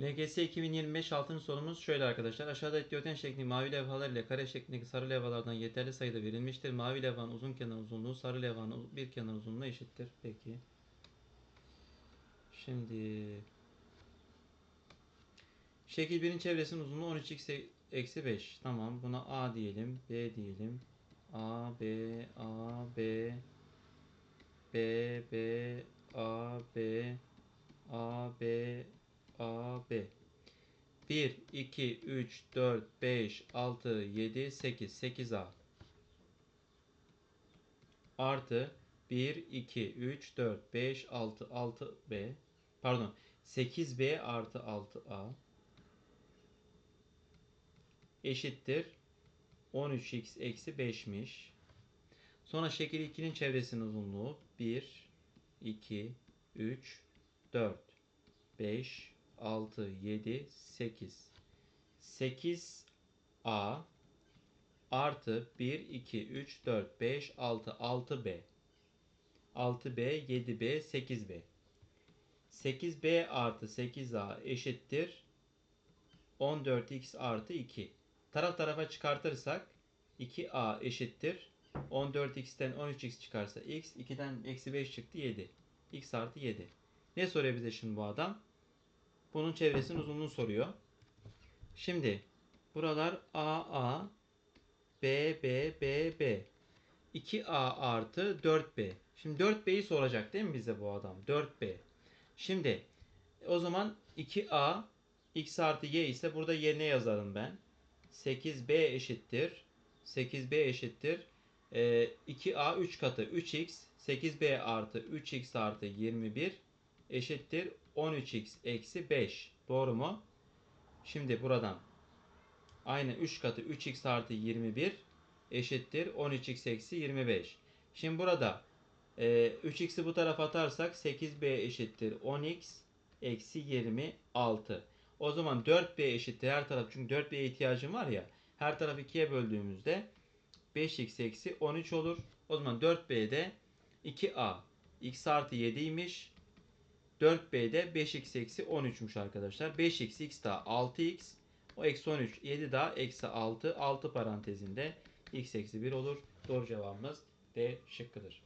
LGS 2025 altın sorumuz şöyle arkadaşlar. Aşağıda dikdörtgen şeklindeki mavi levhalar ile kare şeklindeki sarı levhalardan yeterli sayıda verilmiştir. Mavi levhanın uzun kenar uzunluğu sarı levhanın bir kenar uzunluğuna eşittir. Peki. Şimdi şekil 1'in çevresinin uzunluğu 13x eksi 5. Tamam. Buna A diyelim. B diyelim. A, B, A, B, B, B, A, B, A, B, A, B. 1, 2, 3, 4, 5, 6, 7, 8. 8A. Artı 1, 2, 3, 4, 5, 6, 6B. Pardon. 8B artı 6A. Eşittir. 13x eksi 5'miş. Sonra şekil 2'nin çevresinin uzunluğu 1, 2, 3, 4, 5, 6, 7, 8. 8a artı 1, 2, 3, 4, 5, 6, 6b. 6b, 7b, 8b. 8b artı 8a eşittir 14x artı 2. Taraf tarafa çıkartırsak 2a eşittir 14x'ten 13x çıkarsa x, 2'den eksi 5 çıktı 7. x artı 7. Ne soruyor bize şimdi bu adam? Bunun çevresinin uzunluğunu soruyor. Şimdi buralar a a b b b b 2a artı 4b. Şimdi 4b'yi soracak değil mi bize bu adam? 4b. Şimdi o zaman 2a x artı y ise burada yerine yazarım ben. 8b eşittir. 8b eşittir. Ee, 2a 3 katı 3x 8b artı 3x artı 21 eşittir 13x eksi 5. Doğru mu? Şimdi buradan aynı 3 katı 3x artı 21 eşittir 13x eksi 25. Şimdi burada e, 3x'i bu tarafa atarsak 8b eşittir 10x eksi 26. O zaman 4b eşittir her taraf çünkü 4b'ye ihtiyacım var ya her tarafı 2'ye böldüğümüzde 5x eksi 13 olur. O zaman 4b'de 2a x artı 7'ymiş. 4b'de 5x eksi 13'müş arkadaşlar. 5x x daha 6x. O eksi 13 7 daha eksi 6. 6 parantezinde x eksi 1 olur. Doğru cevabımız D şıkkıdır.